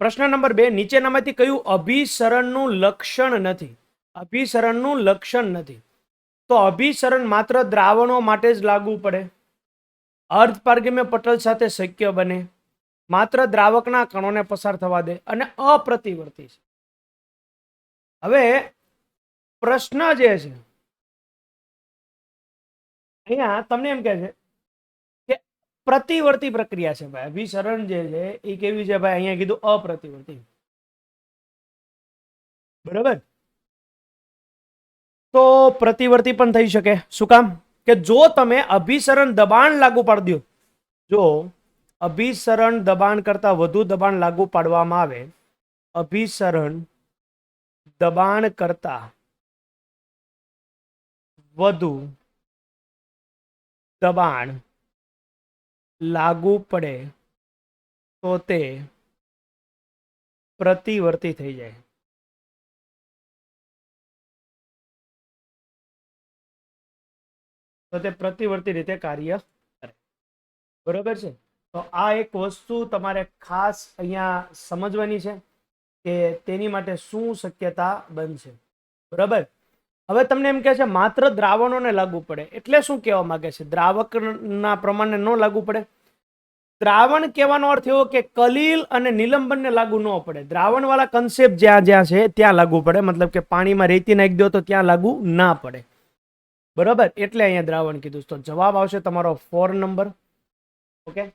પ્રશ્ન નંબર બે નીચેનામાંથી કયું અભિસરણનું લક્ષણ નથી? અભિસરણનું લક્ષણ નથી. તો અભિસરણ માત્ર દ્રાવણો માટે જ લાગુ પડે. અર્ધપાર્ગમ્ય પટલ સાથે શક્ય બને. માત્ર દ્રાવકના કણોને પસાર થવા દે અને અપ્રતિવર્તી છે. હવે પ્રશ્ન જે છે, અહીંયા તમને એમ કહે છે પ્રતિવર્તી પ્રક્રિયા છે ભાઈ. અભિસરણ જે છે એ કેવી છે ભાઈ? અહીંયા કીધું અપ્રતિવર્તી. બરાબર? તો પ્રતિવર્તી પણ થઈ શકે. શું કામ? કે જો તમે અભિસરણ દબાણ લાગુ પાડી દો, જો અભિસરણ દબાણ કરતા વધુ દબાણ લાગુ પાડવામાં આવે, અભિસરણ દબાણ કરતા વધુ દબાણ લાગુ પડે, તો તે પ્રતિવર્તી થઈ જાય. તો તે પ્રતિવર્તી રીતે કાર્ય કરે. બરોબર છે? તો આ એક વસ્તુ તમારે ખાસ અહીંયા સમજવાની છે કે તેની માટે શું શક્યતા બનશે. બરાબર? હવે તમને એમ કહે છે, માત્ર દ્રાવણોને લાગુ પડે. એટલે શું કહેવા માંગે છે? દ્રાવકના પ્રમાણને ન લાગુ પડે. દ્રાવણ કહેવાનો અર્થ એવો કે કલીલ અને નિલંબનને લાગુ ન પડે. દ્રાવણવાળા કન્સેપ્ટ જ્યાં જ્યાં છે, ત્યાં લાગુ પડે. મતલબ કે પાણીમાં રેતી નાખી દો તો ત્યાં લાગુ ના પડે. બરાબર? એટલે અહીંયા દ્રાવણ કીધું તો જવાબ આવશે તમારો ફોર નંબર ઓકે